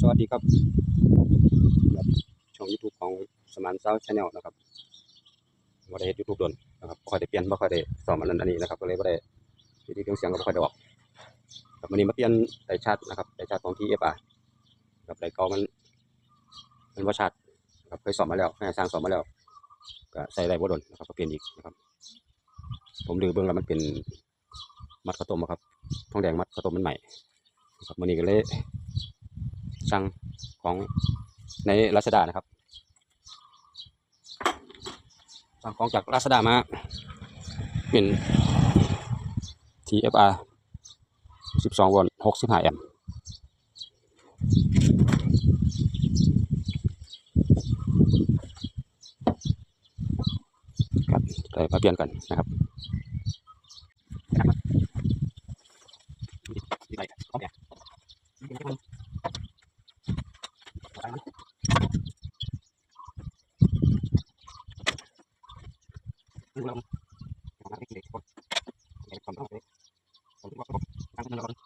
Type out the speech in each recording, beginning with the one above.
สวัสดีครับครับช่อง YouTube ของสมานเซาชาแนลนะครับบ่ได้เฮ็ด YouTube โดนนะครับบ่ค่อยได้เปลี่ยนบ่ค่อยได้สอนอันนั้นอันนี้นะครับก็เลยบ่ได้วิธีเครื่องเสียงก็บ่ค่อยได้ออกครับวันนี้มาเปลี่ยนไดชาร์จนะครับไดชาร์จของ TFR ครับไดเก่ามันมันบ่ชาร์จนะครับเคยสอนมาแล้วให้สร้างสอนมาแล้วก็ใส่ได้บ่โดนนะครับก็เปลี่ยนอีกนะครับผมดูเบิ่งแล้วมันเป็นมัดข้าวต้มอะครับทองแดงมัดข้าวต้มมันใหม่ครับมื้อนี้ก็เลย สั่งของในลาซาด้านะครับสั่งของจากลาซาด้ามาเป็น TFR 12โวลต์65แอมป์ครับได้มาเปลี่ยนกันนะครับนี่ไปของแก ดูเราทำงานได้กี่เด็กคนเด็กความต้องเลยผมว่าผมทำงานเร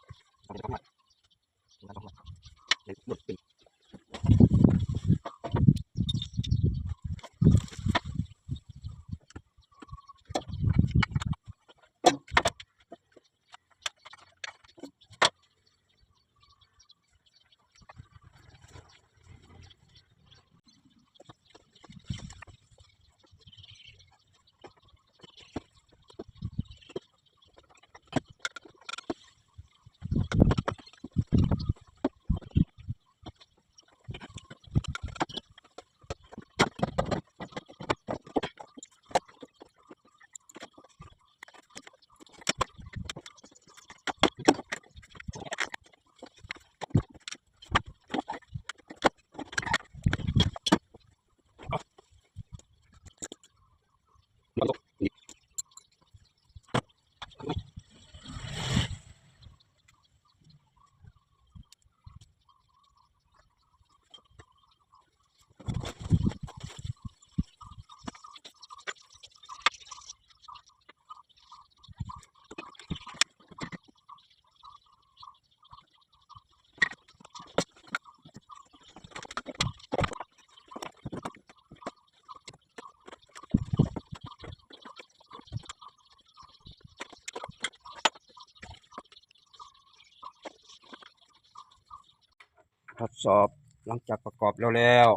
ทดสอบหลังจากประกอบแล้วแล้ว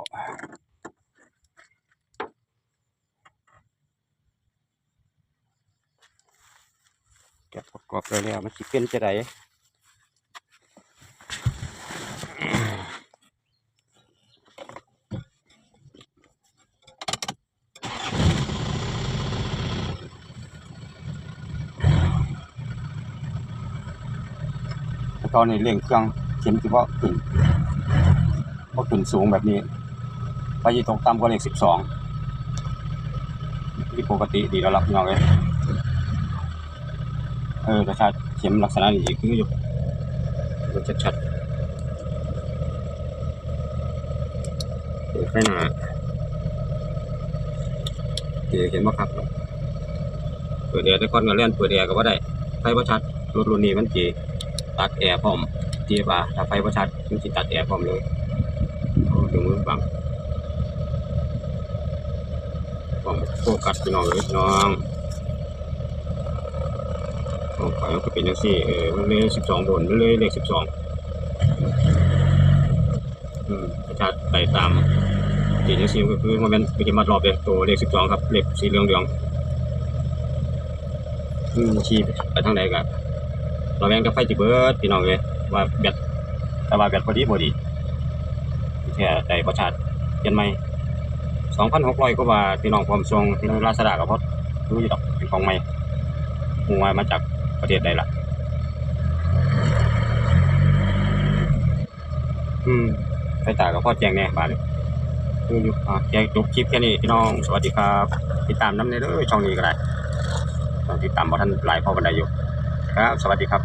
จากประกอบแล้วแล้วมันสิเป็นจะไดตอนนี้เร่งเครื่องเข็มที่ว่าขึ้น พอขึ้นสูงแบบนี้ ไปยู่ตรงต่ำกว่าเลขสิบสองที่ปกติดีแล้วล่ะพี่น้องเลยเออกระชาเข็มลักษณะนี้คืออยู่ดูชัดๆเปิดไฟหน้าเดี๋ยวเห็นว่าครับเปิดแอร์แต่ก่อนก็เล่นเปิดแอร์ก็บ่าได้ไฟบ่ชัดรถรุ่นนี้มันจีตัดแอร์พร้อมที่ว่าถ้าไฟบ่ชัดมันสิตัดแอร์พร้อมเลย ถึงมือบังพร้อมโฟกัสพี่น้องเลยน้องของไฟมันก็เป็นจังซี่เออมันเลย12โวลต์มันเลยเลข12อืมประชาไปตามที่จังซี่ก็คือมันเป็นปฏิมารอบเลยตัวเลข12ครับเลขสีเหลืองเหลืองอืมชี้ไปทางใดก็เราแม่งกับไฟจิเบิร์ดพี่น้องเลยว่าแบตแต่ว่าแบตพอดีพอดี แค่ได้ประชาร์จเปลี่ยนใหม่สองพันหกร้อยก็ว่าพี่น้องพร้อมส่งในลาซาด้าก็เพราะรู้อยู่ดอกเป็นของใหม่หูว่ามาจากประเทศใดล่ะ อืมไฟตาก็พอแจงแน่บาดเลยดูอยู่อะแจ้งจบคลิปแค่นี้พี่น้องสวัสดีครับ ติดตามน้ำในเด้อช่องนี้ก็ได้ต้องติดตามบ่ท่านหลายพ่อบันไดอยู่ครับ สวัสดีครับ